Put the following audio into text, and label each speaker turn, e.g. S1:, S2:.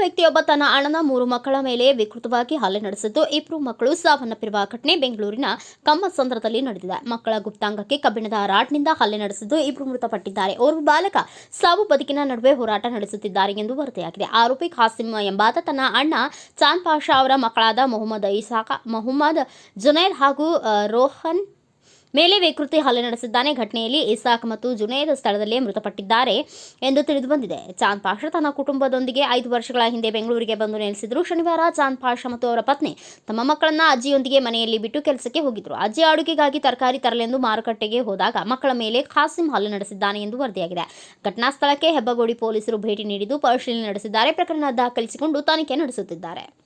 S1: ವ್ಯಕ್ತಿಯೊಬ್ಬ ತನ್ನ ಅಣ್ಣನ ಮೂರು ಮಕ್ಕಳ ಮೇಲೆ ವಿಕೃತವಾಗಿ ಹಲ್ಲೆ ನಡೆಸಿದ್ದು. ಇಬ್ಬರು ಮಕ್ಕಳು ಸಾವನ್ನಪ್ಪಿರುವ ಘಟನೆ ಬೆಂಗಳೂರಿನ ಕಮ್ಮಸಂದ್ರದಲ್ಲಿ ನಡೆದಿದೆ. ಮಕ್ಕಳ ಗುಪ್ತಾಂಗಕ್ಕೆ ಕಬ್ಬಿಣದ ರಾಡ್ನಿಂದ ಹಲ್ಲೆ ನಡೆಸಿದ್ದು ಇಬ್ಬರು ಮೃತಪಟ್ಟಿದ್ದಾರೆ. ಓರ್ವ ಬಾಲಕ ಸಾವು ಬದುಕಿನ ನಡುವೆ ಹೋರಾಟ ನಡೆಸುತ್ತಿದ್ದಾರೆ ಎಂದು ವರದಿಯಾಗಿದೆ. ಆರೋಪಿ ಖಾಸಿಂ ಎಂಬಾತ ತನ್ನ ಅಣ್ಣ ಚಾಂದ್ ಪಾಷಾ ಅವರ ಮಕ್ಕಳಾದ ಮೊಹಮ್ಮದ್ ಇಸಾಕ, ಮೊಹಮ್ಮದ್ ಜುನೈದ್ ಹಾಗೂ ರೋಹನ್ ಮೇಲೆ ವಿಕೃತಿ ಹಲ್ಲೆ ನಡೆಸಿದ್ದಾನೆ. ಘಟನೆಯಲ್ಲಿ ಇಸಾಕ್ ಮತ್ತು ಜುನೇದ್ ಸ್ಥಳದಲ್ಲೇ ಮೃತಪಟ್ಟಿದ್ದಾರೆ ಎಂದು ತಿಳಿದು ಬಂದಿದೆ. ಚಾಂದ್ ಪಾಷ ತನ್ನ ಕುಟುಂಬದೊಂದಿಗೆ ಐದು ವರ್ಷಗಳ ಹಿಂದೆ ಬೆಂಗಳೂರಿಗೆ ಬಂದು ನೆಲೆಸಿದ್ರು. ಶನಿವಾರ ಚಾಂದ್ ಪಾಷಾ ಮತ್ತು ಅವರ ಪತ್ನಿ ತಮ್ಮ ಮಕ್ಕಳನ್ನ ಅಜ್ಜಿಯೊಂದಿಗೆ ಮನೆಯಲ್ಲಿ ಬಿಟ್ಟು ಕೆಲಸಕ್ಕೆ ಹೋಗಿದ್ರು. ಅಜ್ಜಿ ಅಡುಗೆಗಾಗಿ ತರಕಾರಿ ತರಲೆಂದು ಮಾರುಕಟ್ಟೆಗೆ ಹೋದಾಗ ಮಕ್ಕಳ ಮೇಲೆ ಖಾಸಿಂ ಹಲ್ಲೆ ನಡೆಸಿದ್ದಾನೆ ಎಂದು ವರದಿಯಾಗಿದೆ. ಘಟನಾ ಸ್ಥಳಕ್ಕೆ ಹೆಬ್ಬಗೋಡಿ ಪೊಲೀಸರು ಭೇಟಿ ನೀಡಿದ್ದು ಪರಿಶೀಲನೆ ನಡೆಸಿದ್ದಾರೆ. ಪ್ರಕರಣ ದಾಖಲಿಸಿಕೊಂಡು ತನಿಖೆ ನಡೆಸುತ್ತಿದ್ದಾರೆ.